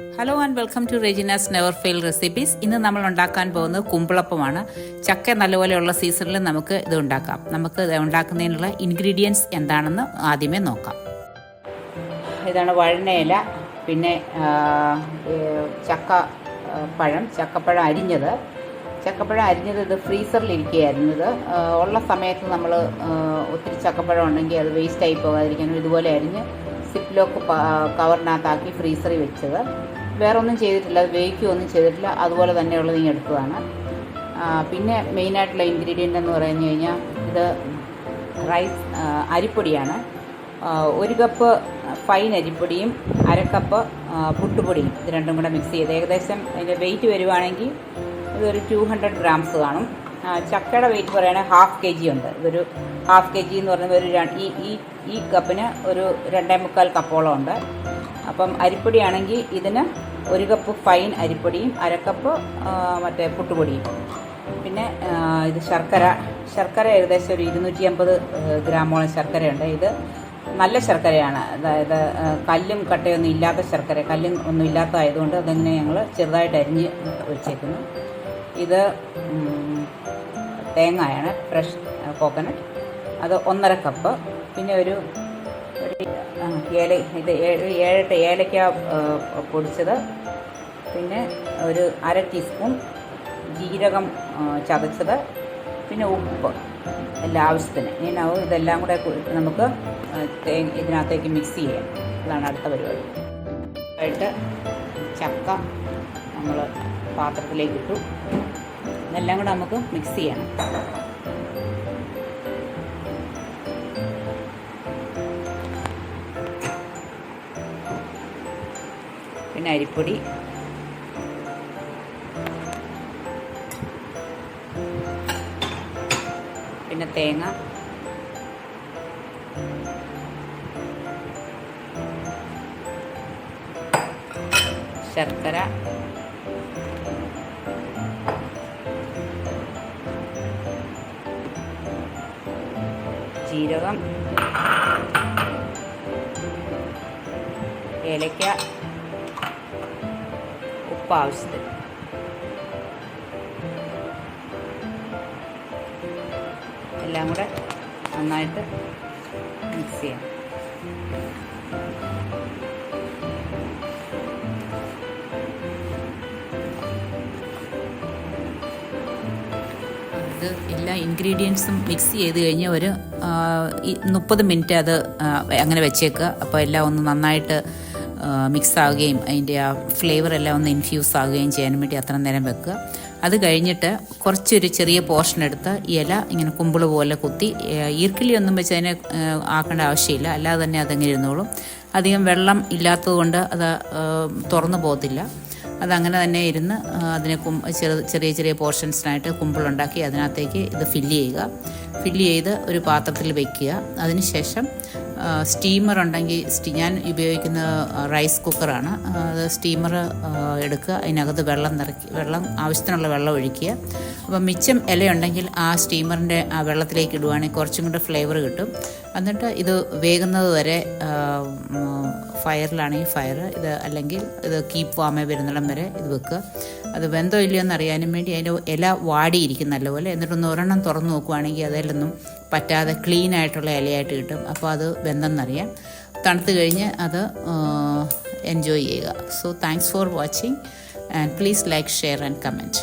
Hello and welcome to Regina's never fail recipes ഇന്ന് നമ്മൾ ഉണ്ടാക്കാൻ പോകുന്നത് കുമ്പിളപ്പമാണ്. ചക്ക നല്ലപോലെയുള്ള സീസണിൽ നമുക്ക് ഇത് ഉണ്ടാക്കാം. നമുക്ക് ഇത് ഉണ്ടാക്കുന്നതിനുള്ള ഇൻഗ്രീഡിയൻസ് എന്താണെന്ന് ആദ്യമേ നോക്കാം. ഇതാണ് വഴണയില പിന്നെ ചക്ക പഴം ചക്കപ്പഴം അരിഞ്ഞത്. ചക്കപ്പഴം അരിഞ്ഞത് ഇത് ഫ്രീസറിൽ ഇരിക്കുകയായിരുന്നു ഇത് ഉള്ള സമയത്ത് നമ്മൾ ഒത്തിരി ചക്കപ്പഴം ഉണ്ടെങ്കിൽ അത് വേസ്റ്റ് ആയി പോകാതിരിക്കാനും ഇതുപോലെ അരിഞ്ഞ് സിപ്പ് ലോക്ക് കവറിനകത്താക്കി ഫ്രീസറിൽ വെച്ചത്. വേറെ ഒന്നും ചെയ്തിട്ടില്ല വേവിക്കുകയൊന്നും ചെയ്തിട്ടില്ല. അതുപോലെ തന്നെയുള്ളത് ഇങ്ങനെ എടുത്തതാണ്. പിന്നെ മെയിനായിട്ടുള്ള ഇൻഗ്രീഡിയന്റ് എന്ന് പറഞ്ഞു കഴിഞ്ഞാൽ ഇത് റൈസ് അരിപ്പൊടിയാണ്. ഒരു കപ്പ് ഫൈൻ അരിപ്പൊടിയും അര കപ്പ് പുട്ടുപൊടിയും ഇത് രണ്ടും കൂടെ മിക്സ് ചെയ്ത്. ഏകദേശം അതിന്റെ വെയിറ്റ് വരുവാണെങ്കിൽ ഇതൊരു ടു ഹൺഡ്രഡ് ഗ്രാംസ് കാണും. ചക്കയുടെ വെയിറ്റ് പറയുകയാണെങ്കിൽ ഹാഫ് കെ ജി ഉണ്ട്. ഇതൊരു ഹാഫ് കെ ജി എന്ന് പറയുന്നത് ഒരു ഈ ഈ ഈ കപ്പിന് ഒരു രണ്ടേ മുക്കാൽ കപ്പോളം ഉണ്ട്. അപ്പം അരിപ്പൊടിയാണെങ്കിൽ ഇതിന് ഒരു കപ്പ് ഫൈൻ അരിപ്പൊടിയും അരക്കപ്പ് മറ്റേ പുട്ടുപൊടിയും. പിന്നെ ഇത് ശർക്കര. ശർക്കര ഏകദേശം ഒരു ഇരുന്നൂറ്റി അമ്പത് ഗ്രാമോളം ശർക്കരയുണ്ട്. ഇത് നല്ല ശർക്കരയാണ്. അതായത് കല്ലും കട്ടയൊന്നും ഇല്ലാത്ത ശർക്കര. കല്ലും ഒന്നും ഇല്ലാത്തതായതുകൊണ്ട് അതിങ്ങനെ ഞങ്ങൾ ചെറുതായിട്ട് അരിഞ്ഞ് വെച്ചേക്കുന്നു. ഇത് തേങ്ങയാണ് ഫ്രഷ് കോക്കനട്ട് അത് ഒന്നര കപ്പ് പിന്നെ ഒരു ഏല ഇത് ഏഴ് ഏഴെട്ട് ഏലക്ക ആ, പൊടിച്ചത്. പിന്നെ ഒരു അര ടീസ്പൂൺ ജീരകം ചതച്ചത്. പിന്നെ ഉപ്പ് എല്ലാ ആവശ്യത്തിന്. ഇനി ഇതെല്ലാം കൂടെ നമുക്ക് ഇതിനകത്തേക്ക് മിക്സ് ചെയ്യാം. ഇതാണ് അടുത്ത പരിപാടി. ആയിട്ട് ചക്ക നമ്മൾ പാത്രത്തിലേക്ക് ഇട്ടു. ഇതെല്ലാം കൂടെ നമുക്ക് മിക്സ് ചെയ്യണം. പിന്നെ അരിപ്പൊടി. പിന്നെ തേങ്ങ. ശർക്കര. ജീരകം ഏലക്ക ഉപ്പ് ആവശ്യത്തിന്. എല്ലാം കൂടെ നന്നായിട്ട് മിക്സ് ചെയ്യാം. ഇത് എല്ലാ ഇൻഗ്രീഡിയൻസും മിക്സ് ചെയ്ത് കഴിഞ്ഞ് ഒരു മുപ്പത് മിനിറ്റ് അത് അങ്ങനെ വെച്ചേക്കുക. അപ്പോൾ എല്ലാം ഒന്ന് നന്നായിട്ട് മിക്സ് ആവുകയും അതിന്റെ ആ ഫ്ലേവർ എല്ലാം ഒന്ന് ഇൻഫ്യൂസ് ആവുകയും ചെയ്യാൻ വേണ്ടി അത്ര നേരം വെക്കുക. അത് കഴിഞ്ഞിട്ട് കുറച്ചൊരു ചെറിയ പോർഷൻ എടുത്ത് ഇല ഇങ്ങനെ കുമ്പിൾ പോലെ കുത്തി ഈർക്കിലി ഒന്നും വെച്ച് അതിനെ ആക്കേണ്ട ആവശ്യമില്ല. അല്ലാതെ തന്നെ അതങ്ങനെ ഇരുന്നോളും. അധികം വെള്ളം ഇല്ലാത്തത് കൊണ്ട് അത് തുറന്നു പോകത്തില്ല. അതങ്ങനെ തന്നെ ഇരുന്ന് അതിനെ കും ചെറു ചെറിയ ചെറിയ പോർഷൻസിനായിട്ട് കുമ്പിളുണ്ടാക്കി അതിനകത്തേക്ക് ഇത് ഫില്ല് ചെയ്യുക. ഫില്ല് ചെയ്ത് ഒരു പാത്രത്തിൽ വെക്കുക. അതിനുശേഷം സ്റ്റീമർ ഉണ്ടെങ്കിൽ സ്റ്റീ ഞാൻ ഉപയോഗിക്കുന്ന റൈസ് കുക്കറാണ്. അത് സ്റ്റീമർ എടുക്കുക. അതിനകത്ത് വെള്ളം നിറക്കി വെള്ളം ആവശ്യത്തിനുള്ള വെള്ളം ഒഴിക്കുക. അപ്പം മിച്ചം ഇലയുണ്ടെങ്കിൽ ആ സ്റ്റീമറിന്റെ ആ വെള്ളത്തിലേക്ക് ഇടുവാണെങ്കിൽ കുറച്ചും കൂടെ ഫ്ലേവർ കിട്ടും. എന്നിട്ട് ഇത് വേകുന്നത് വരെ ഫയറിലാണെങ്കിൽ ഫയർ. ഇത് അല്ലെങ്കിൽ ഇത് കീപ്പ് വാമേ വരുന്നിടം വരെ ഇത് വെക്കുക. അത് വെന്തോ ഇല്ലയോ എന്ന് അറിയാനും വേണ്ടി അതിന്റെ ഇല വാടിയിരിക്കും നല്ലപോലെ. എന്നിട്ടൊന്ന് ഒരെണ്ണം തുറന്നു നോക്കുവാണെങ്കിൽ അതിലൊന്നും പറ്റാതെ ക്ലീൻ ആയിട്ടുള്ള ഇലയായിട്ട് കിട്ടും. അപ്പോൾ അത് വെന്തെന്നറിയാം. തണുത്ത് കഴിഞ്ഞ് അത് എൻജോയ് ചെയ്യുക. So thanks for watching and please like share and comment